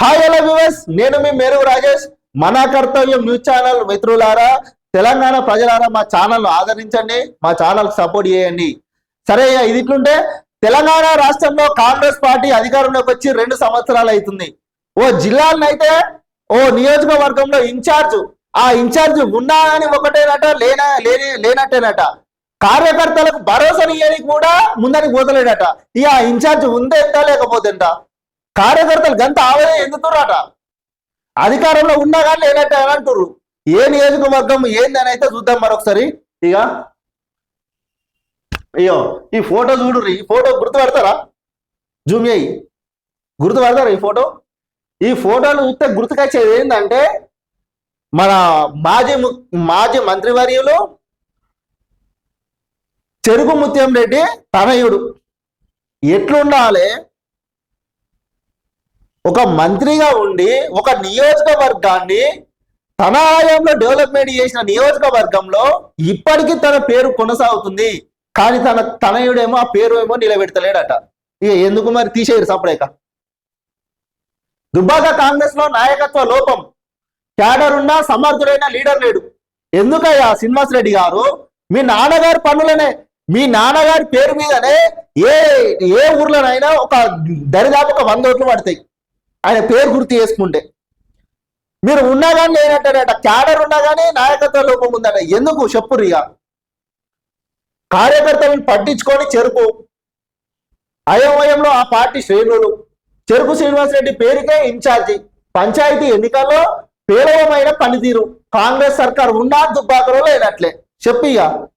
Hi hello viewers నేను మీ మేరుగు రాజేష్ మన కర్తవ్యం న్యూస్ ఛానల్ మిత్రులారా తెలంగాణ ప్రజలారా మా ఛానల్ ఆదరించండి మా ఛానల్ సపోర్ట్ చేయండి. సరే ఇది ఇట్లుంటే తెలంగాణ రాష్ట్రంలో కాంగ్రెస్ పార్టీ అధికారంలోకి వచ్చి రెండు సంవత్సరాలు అవుతుంది. ఓ జిల్లాలనైతే ఓ నియోజకవర్గంలో ఇన్ఛార్జ్ ఆ ఇన్ఛార్జ్ ఉన్నా అని ఒకటేనట లేనా లేని లేనట్టేనట. కార్యకర్తలకు భరోసా భరోసానియని కూడా ముందని పోతలేడట. ఇక ఇన్ఛార్జ్ ఉందేంట లేకపోతే ఎంత కార్యకర్తలు గంత ఆవేదన ఎందుతురాట అధికారంలో ఉన్నా కానీ లేనట్టు అని అంటుర్రు. ఏ నియోజకవర్గం ఏందని అయితే చూద్దాం మరొకసారి. ఇక అయ్యో ఈ ఫోటో చూడుర్రి. ఈ ఫోటో గుర్తుపడతారా? జూమ్ చేయి. గుర్తుపడతారా ఈ ఫోటో? ఈ ఫోటోలు చూస్తే గుర్తుకొచ్చేది ఏంటంటే మన మాజీ మాజీ మంత్రివర్యులు చెరుకు ముత్యం రెడ్డి తనయుడు. ఎట్లుండాలి? ఒక మంత్రిగా ఉండి ఒక నియోజకవర్గాన్ని తన ఆయంలో డెవలప్మెంట్ చేసిన నియోజకవర్గంలో ఇప్పటికీ తన పేరు కొనసాగుతుంది. కానీ తన తనయుడేమో ఆ పేరు ఏమో నిలబెడతలేడట. ఇక ఎందుకు మరి తీసేయరు సపరేక దుబ్బాక కాంగ్రెస్లో నాయకత్వ లోపం. క్యాడర్ ఉన్న సమర్థుడైన లీడర్ లేడు. ఎందుకయ్యా శ్రీనివాస్ రెడ్డి గారు? మీ నాన్నగారి పనులనే మీ నాన్నగారి పేరు మీదనే ఏ ఏ ఊర్లోనైనా ఒక దరిదాపు ఒక వంద ఓట్లు పడతాయి. ఆయన పేరు గుర్తు చేసుకుంటే. మీరు ఉన్నా కానీ లేనట్టేనట క్యాడర్ ఉన్నా కానీ నాయకత్వ లోపం ఉందట ఎందుకు చెప్పు ఇక? కార్యకర్తలను పట్టించుకొని చెరుకు. అయోమయంలో ఆ పార్టీ శ్రేణులు. చెరుకు శ్రీనివాసరెడ్డి పేరుకే ఇన్ఛార్జి. పంచాయతీ ఎన్నికల్లో పేలవమైన పనితీరు. కాంగ్రెస్ సర్కార్ ఉన్నా దుబ్బాకలో లేనట్లే. చెప్పు ఇక.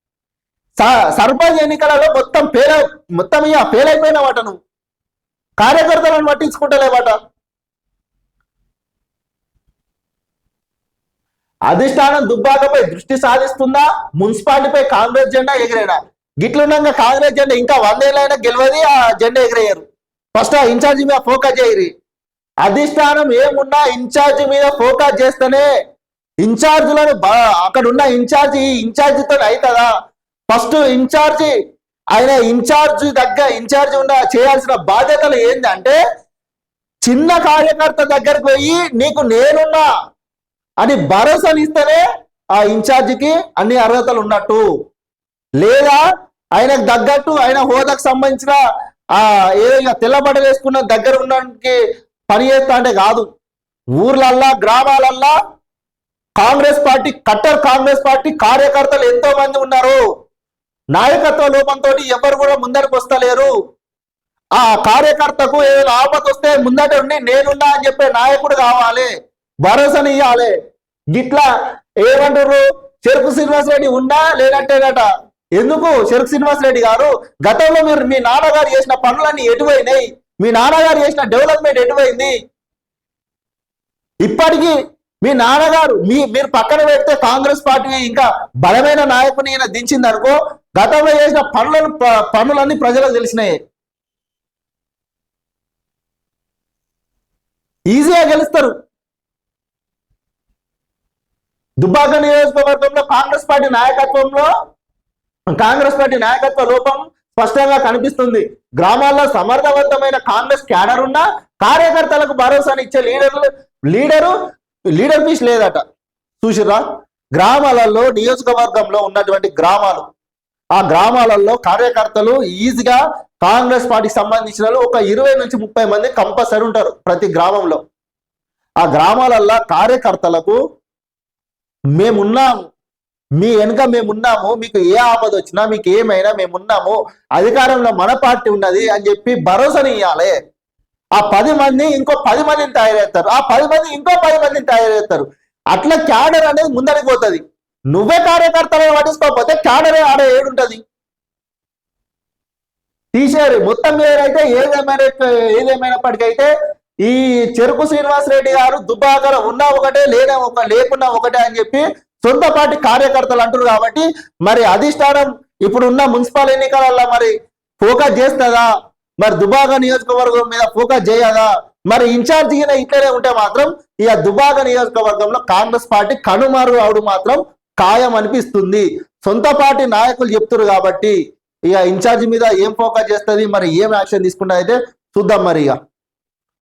స- సర్పంచ్ ఎన్నికలలో మొత్తం పేల మొత్తం ఇక పేలైపోయినావట నువ్వు కార్యకర్తలను పట్టించుకుంటలేవట. అధిష్టానం దుబ్బాకపై దృష్టి సాధిస్తుందా? మున్సిపాలిటీపై కాంగ్రెస్ జెండా ఎగిరేనా గిట్లున్నాక కాంగ్రెస్ జెండా ఇంకా వందేళ్ళైనా గెలవది ఆ జెండా ఎగిరేయరు. ఫస్ట్ ఆ ఇన్ఛార్జి మీద ఫోకస్ చేయరు. అధిష్టానం ఏమున్నా ఇన్ఛార్జి మీద ఫోకస్ చేస్తేనే ఇన్ఛార్జులను బా- అక్కడ ఉన్న ఇన్ఛార్జి ఈ ఇన్ఛార్జితో అవుతుందా ఫస్ట్ ఇన్ఛార్జి ఆయన ఇన్ఛార్జ్ దగ్గర ఇన్ఛార్జ్ ఉన్న చేయాల్సిన బాధ్యతలు ఏంటంటే చిన్న కార్యకర్త దగ్గరకు పోయి నీకు నేనున్నా అని భరోసాని ఇస్తేనే ఆ ఇన్ఛార్జికి అన్ని అర్హతలు ఉన్నట్టు. లేదా ఆయనకు తగ్గట్టు ఆయన హోదాకు సంబంధించిన ఆ ఏదైనా తెల్లబడ వేసుకున్న దగ్గర ఉండడానికి పని చేస్తా అంటే కాదు. ఊర్లల్లా గ్రామాలల్లా కాంగ్రెస్ పార్టీ కట్టర్ కాంగ్రెస్ పార్టీ కార్యకర్తలు ఎంతో మంది ఉన్నారు. నాయకత్వ లోపంతో ఎవరు కూడా ముందరకు వస్తలేరు. ఆ కార్యకర్తకు ఏదైనా ఆపద వస్తే ముందట ఉండి నేనున్నా అని చెప్పే నాయకుడు కావాలి. భరోసాని ఇవ్వాలి గిట్లా ఏమంటారు చెరుకు శ్రీనివాస్ రెడ్డి ఉన్నా లేనట్టేనట ఎందుకు? చెరుకు శ్రీనివాస్ రెడ్డి గారు గతంలో మీరు మీ నాన్నగారు చేసిన పనులన్నీ ఎటువైనాయి? మీ నాన్నగారు చేసిన డెవలప్మెంట్ ఎటువైంది? ఇప్పటికీ మీ నాన్నగారు మీ మీరు పక్కన పెడితే కాంగ్రెస్ పార్టీ ఇంకా బలమైన నాయకుని ఈయన దించింది అనుకో గతంలో చేసిన పనులను ప- పనులన్నీ ప్రజలకు తెలిసినాయి. ఈజీగా గెలుస్తారు. దుబ్బాక నియోజకవర్గంలో కాంగ్రెస్ పార్టీ నాయకత్వంలో కాంగ్రెస్ పార్టీ నాయకత్వ లోపం స్పష్టంగా కనిపిస్తుంది. గ్రామాల్లో సమర్థవంతమైన కాంగ్రెస్ క్యాడర్ ఉన్నా కార్యకర్తలకు భరోసాని ఇచ్చే లీడర్లు లీడరు లీడర్ పీస్ లేదట. చూసిరా గ్రామాలలో నియోజకవర్గంలో ఉన్నటువంటి గ్రామాలు. ఆ గ్రామాలలో కార్యకర్తలు ఈజీగా కాంగ్రెస్ పార్టీకి సంబంధించిన ఒక ఇరవై నుంచి ముప్పై మంది కంపల్సరీ ఉంటారు ప్రతి గ్రామంలో. ఆ గ్రామాలల్లో కార్యకర్తలకు మేమున్నాము. మీ వెనుక మేమున్నాము. మీకు ఏ ఆపద వచ్చినా మీకు ఏమైనా మేమున్నాము. అధికారంలో మన పార్టీ ఉన్నది అని చెప్పి భరోసాని ఇవ్వాలి ఆ పది మంది ఇంకో పది మందిని తయారవుతారు. ఆ పది మంది ఇంకో పది మందిని తయారవుతారు. అట్లా క్యాడర్ అనేది ముందరికి పోతుంది. నువ్వే కార్యకర్తలను పట్టించుకోకపోతే క్యాడరే ఆడ ఏడుంటది. తీసేరు మొత్తం మీద అయితే ఏదేమైనా ఏదేమైనప్పటికైతే ఈ చెరుకు శ్రీనివాస్ రెడ్డి గారు దుబ్బాకలో ఉన్నా ఒకటే లేదా ఒక లేకున్నా ఒకటే అని చెప్పి సొంత పార్టీ కార్యకర్తలు అంటారు కాబట్టి మరి అధిష్టానం ఇప్పుడు ఉన్న మున్సిపల్ ఎన్నికలలో మరి ఫోకస్ చేస్తుందా? మరి దుబాక నియోజకవర్గం మీద ఫోకస్ చేయదా? మరి ఇన్ఛార్జ్ కింద ఇట్లనే ఉంటే మాత్రం ఇక దుబాక నియోజకవర్గంలో కాంగ్రెస్ పార్టీ కనుమరు అవడు మాత్రం ఖాయం అనిపిస్తుంది. సొంత పార్టీ నాయకులు చెప్తున్నారు కాబట్టి ఇక ఇన్ఛార్జ్ మీద ఏం ఫోకస్ చేస్తుంది? మరి ఏం యాక్షన్ తీసుకుంటా అయితే చూద్దాం మరి ఇక.